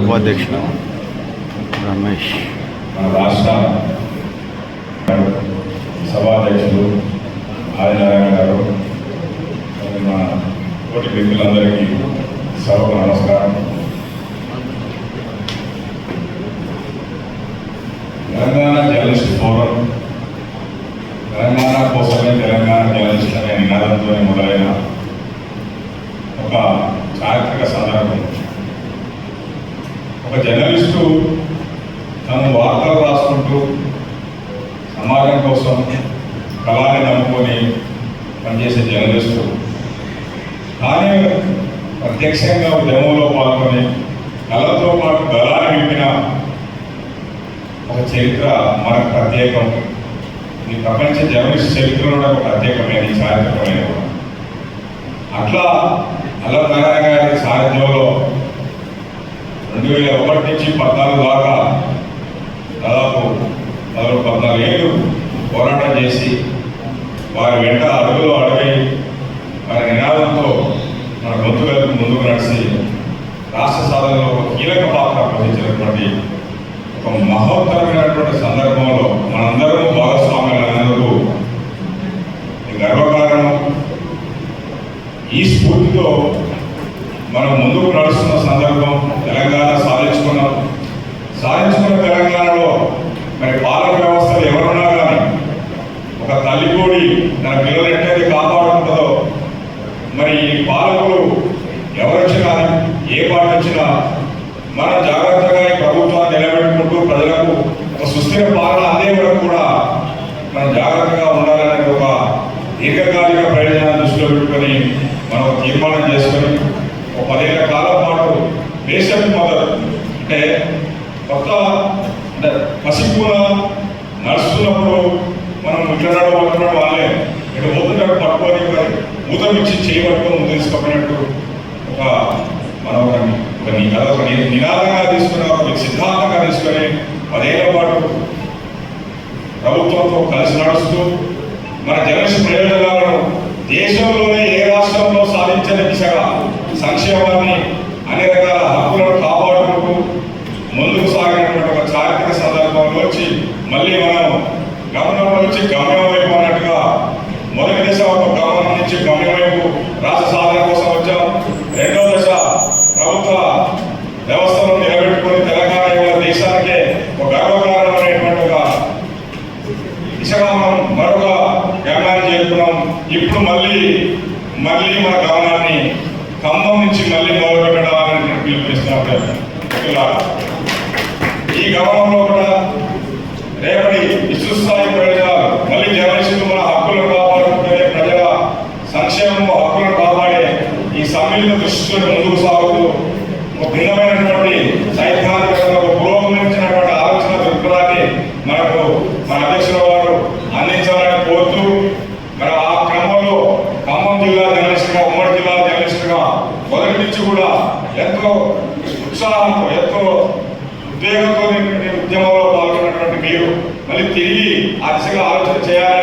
ఉపాధ్యక్షుడు రమేష్. మన రాష్ట్ర సభాధ్యక్షుడు ఆదినారాయణ గారు మరి మా వ్యక్తులందరికీ సభకు నమస్కారం. తెలంగాణ జర్నలిస్ట్ ఫోరం తెలంగాణ కోసమే తెలంగాణ జర్నలిస్ట్ అనే నినాదంతో మొదలైన ఒక చారిత్రక సందర్భం. ఒక జర్నలిస్టు తను వార్తలు రాసుకుంటూ సమాజం కోసం కళాన్ని నమ్ముకొని పనిచేసే జర్నలిస్టు కానీ ప్రత్యక్షంగా ఉద్యమంలో పాల్గొని కళతో పాటు గలాన్ని విప్పిన ఒక చరిత్ర మనకు ప్రత్యేకం ఈ ప్రపంచ జర్నలిస్ట్ చరిత్రలో కూడా ఒక ప్రత్యేకమైన చారిత్రకమైన కూడా. అట్లా అల్లనారాయణ గారి సారథ్యంలో రెండు వేల ఒకటి నుంచి పద్నాలుగు దాకా దాదాపు పదహారు పద్నాలుగు ఏళ్ళు పోరాటం చేసి వారి వెంట అడుగులో అడవి వారి నినాదంతో మన బంధువులకు ముందుకు నడిచి రాష్ట్ర సాధనలో ఒక కీలక పాత్ర పోషించినటువంటి ఒక మహోత్తరమైనటువంటి సందర్భంలో మనందరము భాగస్వామ్యులైనందుకు గర్వకారణం ఈ స్ఫూర్తితో మనం ముందుకు నడుస్తున్న సందర్భం తెలంగాణ సాధించుకున్నాం. సాధించుకున్న తెలంగాణలో మరి పాలక వ్యవస్థలు ఎవరున్నా కానీ ఒక తల్లి కోడి తన పిల్లలు ఎట్లయితే కాపాడుకుంటుందో మరి ఈ పాలకులు ఎవరొచ్చినా ఏ పాట వచ్చినా మనం జాగ్రత్తగా ఈ ప్రభుత్వాన్ని నిలబెట్టుకుంటూ ప్రజలకు ఒక సుస్థిర పాలన అందే వరకు కూడా మనం జాగ్రత్తగా ఉండాలనే ఒక దీర్ఘకాలిక ప్రయోజనాన్ని దృష్టిలో పెట్టుకొని మనం తీర్మానం చేసుకొని ఒక పదేళ్ళ కాలం పాటు దేశం మదర్ అంటే కొత్త అంటే పసిపూల నడుస్తున్నప్పుడు మనం ఇట్లా అంటున్నాడు వాళ్ళే. ఇటు పోతుంటాడు పట్టుకొని మరి మూతం ఇచ్చి చేయబట్టుకొని ముందు తీసుకుపోయినట్టు ఒక మనం ఒక ఒక నినాదంగా తీసుకుని ఒక సిద్ధాంతంగా తీసుకొని పదేళ్ళ పాటు ప్రభుత్వంతో కలిసి నడుస్తూ మన జనరేషన్ ప్రయోజనాలను దేశంలోనే ఏ రాష్ట్రంలో సాధించని దిశగా సంక్షేమాన్ని అన్ని రకాల హక్కులను కాపాడుకుంటూ ముందుకు సాగినటువంటి ఒక చారిత్రక సందర్భంలో వచ్చి మళ్ళీ మనం గమనంలో నుంచి గమ్యం వైపు అన్నట్టుగా మొదటి దశ ఒక గమనం నుంచి గమ్యం వైపు రాష్ట్ర సాధన కోసం వచ్చాం. రెండో దశ ప్రభుత్వ వ్యవస్థను నిలబెట్టుకుని తెలంగాణ ఇవాళ దేశానికే ఒక గర్వకారణమైనటువంటి ఒక దిశగా మనం మరొక గమనాన్ని చేరుకున్నాం. ఇప్పుడు మళ్ళీ మళ్ళీ మన గమనాన్ని ఖమ్మం నుంచి మళ్ళీ మొదలు పెట్టడానికి పిలుపునిస్తున్నాం ఈ గమనంలో కూడా రేపటి విశ్వస్థాయి ప్రయోజనాలు మళ్ళీ జర్నలిస్టులు మన హక్కులను కాపాడుకుంటే ప్రజల సంక్షేమం హక్కులను కాపాడే ఈ సమ్మిళిత దృష్టిలో ముందుకు సాగుతూ ఒక భిన్నమైనటువంటి సైద్ధాంతికంగా ఒక పురోగమించినటువంటి ఆలోచన దృక్పథాన్ని మనకు మన అధ్యక్షుల వారు అందించాలని కోరుతూ మరి ఆ క్రమంలో ఖమ్మం జిల్లా జర్నలిస్టుగా ఉమ్మడి జిల్లా జర్నలిస్టుగా మొదటి నుంచి కూడా ఎంతో ఉత్సాహంతో ఎంతో ఉద్వేగంతో ఉద్యమంలో పాల్గొన్నటువంటి మీరు. మళ్ళీ తిరిగి ఆ దిశగా ఆలోచన చేయాలి